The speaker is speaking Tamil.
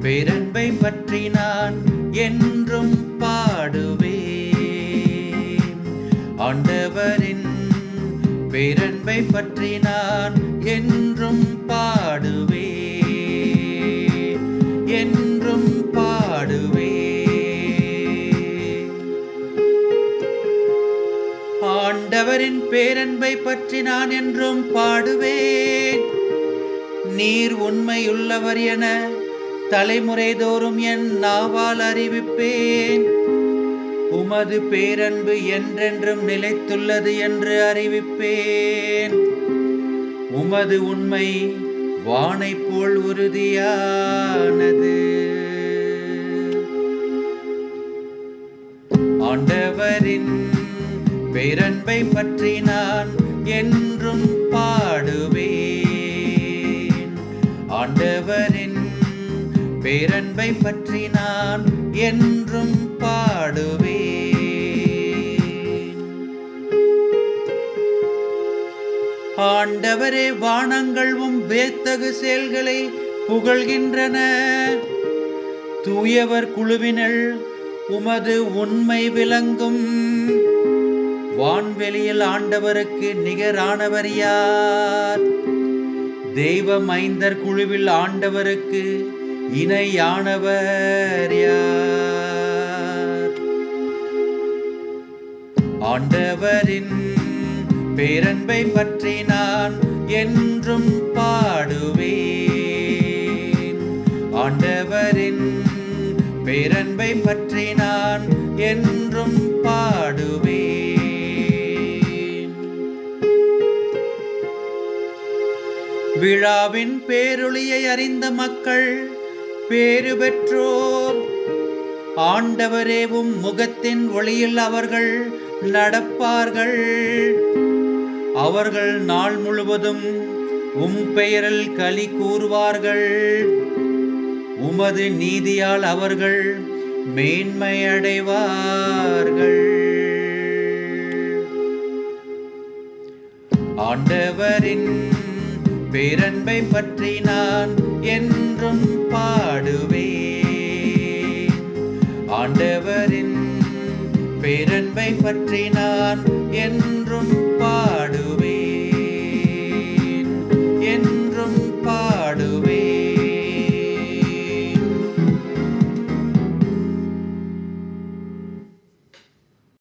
பேரன்பை பற்றி நான் என்றும் பாடுவேன். ஆண்டவரின் பேரன்பை பற்றி நான் என்றும் பாடுவேன். என்றும் பாடுவேன். ஆண்டவரின் பேரன்பை பற்றி நான் என்றும் பாடுவேன். நீர் உண்மையுள்ளவர் என தலைமுறை தோறும் என் நாவால் அறிவிப்பேன். உமது பேரன்பு என்றென்றும் நிலைத்துள்ளது என்று அறிவிப்பேன். உமது உண்மை வானை போல் உறுதியானது. ஆண்டவரின் பேரன்பை பற்றி நான் என்றும் பேரன்பை பற்றி நான் என்றும் பாடுவேன். ஆண்டவரே வானங்கள் உம் வேத்தகு செயல்களை புகழ்கின்றன. தூயவர் குழுவினள் உமது உண்மை விளங்கும். வான்வெளியில் ஆண்டவருக்கு நிகரானவர் யார்? தெய்வ மைந்தர் குழுவில் ஆண்டவருக்கு இணையானவர் யார்? ஆண்டவரின் பேரன்பை பற்றி நான் என்றும் பாடுவேன். ஆண்டவரின் பேரன்பை பற்றி நான் என்றும் பாடுவேன். விழாவின் பேரொளியை அறிந்த மக்கள் பேறு பெற்றோர். ஆண்டவரேவும் முகத்தின் ஒளியில் அவர்கள் நடப்பார்கள். அவர்கள் நாள் முழுவதும் உம் பெயரில் களி கூறுவார்கள். உமது நீதியால் அவர்கள் மேன்மையடைவார்கள் ஆண்டவரின் பேரன்பை பற்றி நான் என்றும் பாடுவேன். ஆண்டவரின் பேரன்பை பற்றி நான் என்றும் பாடு